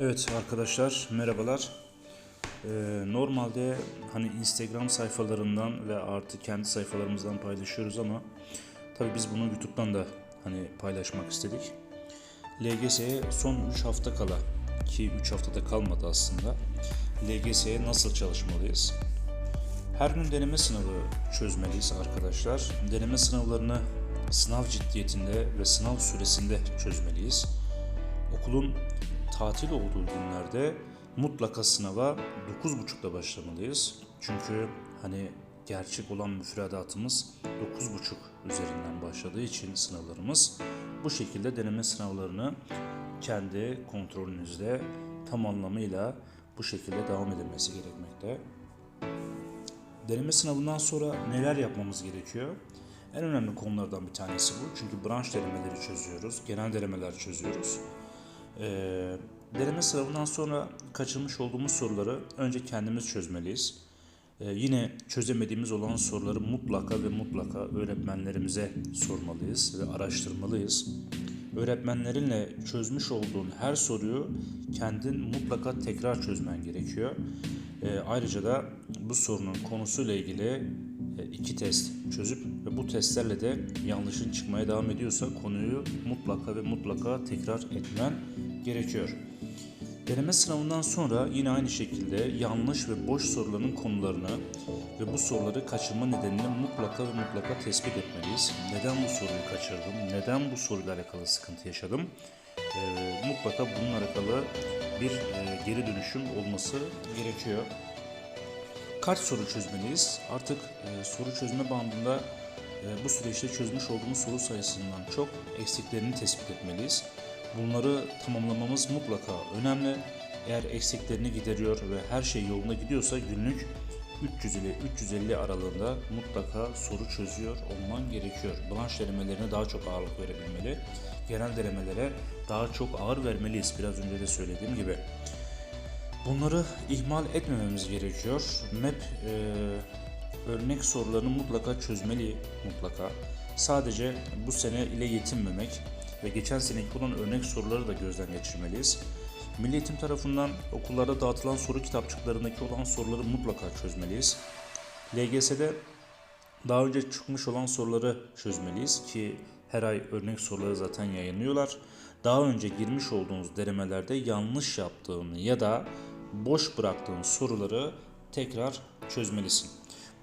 Evet arkadaşlar merhabalar. Ee, normalde hani Instagram sayfalarından ve artı kendi sayfalarımızdan paylaşıyoruz ama tabii biz bunu YouTube'dan da hani paylaşmak istedik. LGS'ye son 3 hafta kala ki 3 haftada kalmadı aslında. LGS'ye nasıl çalışmalıyız? Her gün deneme sınavı çözmeliyiz arkadaşlar. Deneme sınavlarını sınav ciddiyetinde ve sınav süresinde çözmeliyiz. Okulun tatil olduğu günlerde mutlaka sınava 9.30'da başlamalıyız. Çünkü hani gerçek olan müfredatımız 9.30 üzerinden başladığı için sınavlarımız bu şekilde deneme sınavlarını kendi kontrolünüzde tam anlamıyla bu şekilde devam edilmesi gerekmekte. Deneme sınavından sonra neler yapmamız gerekiyor? En önemli konulardan bir tanesi bu. Çünkü branş denemeleri çözüyoruz, genel denemeler çözüyoruz. Ee, deneme sınavından sonra kaçırmış olduğumuz soruları önce kendimiz çözmeliyiz. Ee, yine çözemediğimiz olan soruları mutlaka ve mutlaka öğretmenlerimize sormalıyız ve araştırmalıyız. Öğretmenlerinle çözmüş olduğun her soruyu kendin mutlaka tekrar çözmen gerekiyor. Ee, ayrıca da bu sorunun konusuyla ilgili e, iki test çözüp ve bu testlerle de yanlışın çıkmaya devam ediyorsa konuyu mutlaka ve mutlaka tekrar etmen gerekiyor. Deneme sınavından sonra yine aynı şekilde yanlış ve boş soruların konularını ve bu soruları kaçırma nedenini mutlaka ve mutlaka tespit etmeliyiz. Neden bu soruyu kaçırdım? Neden bu soruyla alakalı sıkıntı yaşadım? Ee, mutlaka bununla alakalı bir e, geri dönüşüm olması gerekiyor. Kaç soru çözmeliyiz? Artık e, soru çözme bandında e, bu süreçte çözmüş olduğumuz soru sayısından çok eksiklerini tespit etmeliyiz. Bunları tamamlamamız mutlaka önemli. Eğer eksiklerini gideriyor ve her şey yolunda gidiyorsa günlük 300 ile 350 aralığında mutlaka soru çözüyor olman gerekiyor. Branş denemelerine daha çok ağırlık verebilmeli. Genel denemelere daha çok ağır vermeliyiz. Biraz önce de söylediğim gibi. Bunları ihmal etmememiz gerekiyor. MEP e, örnek sorularını mutlaka çözmeli mutlaka. Sadece bu sene ile yetinmemek ve geçen seneki olan örnek soruları da gözden geçirmeliyiz. Milli Eğitim tarafından okullarda dağıtılan soru kitapçıklarındaki olan soruları mutlaka çözmeliyiz. LGS'de daha önce çıkmış olan soruları çözmeliyiz ki her ay örnek soruları zaten yayınlıyorlar. Daha önce girmiş olduğunuz denemelerde yanlış yaptığın ya da boş bıraktığın soruları tekrar çözmelisin.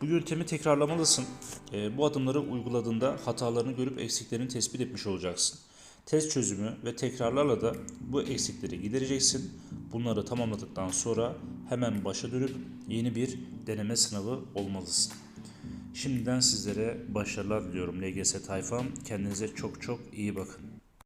Bu yöntemi tekrarlamalısın. Ee, bu adımları uyguladığında hatalarını görüp eksiklerini tespit etmiş olacaksın. Test çözümü ve tekrarlarla da bu eksikleri gidereceksin. Bunları tamamladıktan sonra hemen başa dönüp yeni bir deneme sınavı olmalısın. Şimdiden sizlere başarılar diliyorum LGS tayfam. Kendinize çok çok iyi bakın.